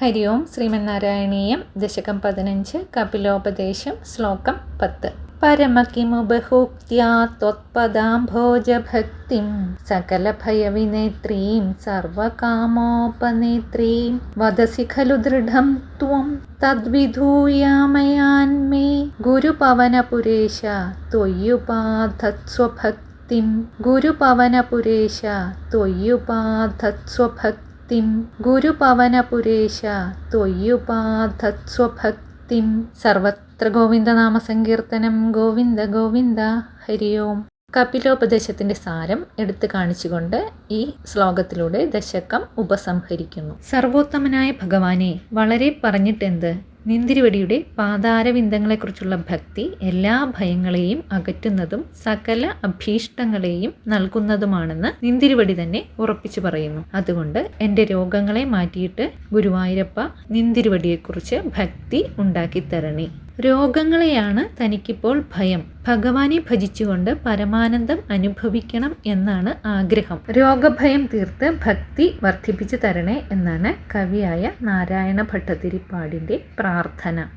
ഹരി ഓം ശ്രീമന്നാരായണീയം. ദശകം പതിനഞ്ച്. കപിലോപദേശം. ശ്ലോകം പത്ത്. പരമകിമുബഹൂക്ത്യാ ത്വത്പദാംഭോജഭക്തിം സകലഭയവിനേത്രീം സർവകാമോപനേത്രീം വദസി ഖലു ദൃഢം ത്വം തദ്വിധൂയാമയാന്മേ ഗുരുപവനപുരേശ ത്വയ്യുപാധത്സ്വഭക്തിം ഗുരുപവനപുരേശ ത്വയ്യുപാധത്സ്വഭക്തിം ഗുരുപവനപുരേശ ത്വയ്യുപാധത്സ്വഭക്തിം സർവത്ര ഗോവിന്ദനാമ സങ്കീർത്തനം ഗോവിന്ദ ഗോവിന്ദ ഹരി ഓം. കപിലോപദേശത്തിന്റെ സാരം എടുത്തു കാണിച്ചുകൊണ്ട് ഈ ശ്ലോകത്തിലൂടെ ദശകം ഉപസംഹരിക്കുന്നു. സർവോത്തമനായ ഭഗവാനെ വളരെ പറഞ്ഞിട്ടെന്ത്? നിന്തിരിവടിയുടെ പാതാരവിന്ദങ്ങളെക്കുറിച്ചുള്ള ഭക്തി എല്ലാ ഭയങ്ങളെയും അകറ്റുന്നതും സകല അഭീഷ്ടങ്ങളെയും നൽകുന്നതുമാണെന്ന് നിന്തിരിവടി തന്നെ ഉറപ്പിച്ചു പറയുന്നു. അതുകൊണ്ട് എന്റെ രോഗങ്ങളെ മാറ്റിയിട്ട് ഗുരുവായൂരപ്പ നിന്തിരിവടിയെക്കുറിച്ച് ഭക്തി ഉണ്ടാക്കി രോഗങ്ങളെയാണ് തനിക്കിപ്പോൾ ഭയം. ഭഗവാനെ ഭജിച്ചുകൊണ്ട് പരമാനന്ദം അനുഭവിക്കണം എന്നാണ് ആഗ്രഹം. രോഗഭയം തീർത്ത് ഭക്തി വർദ്ധിപ്പിച്ചു തരണേ എന്നാണ് കവിയായ നാരായണ ഭട്ടതിരിപ്പാടിന്റെ പ്രാർത്ഥന.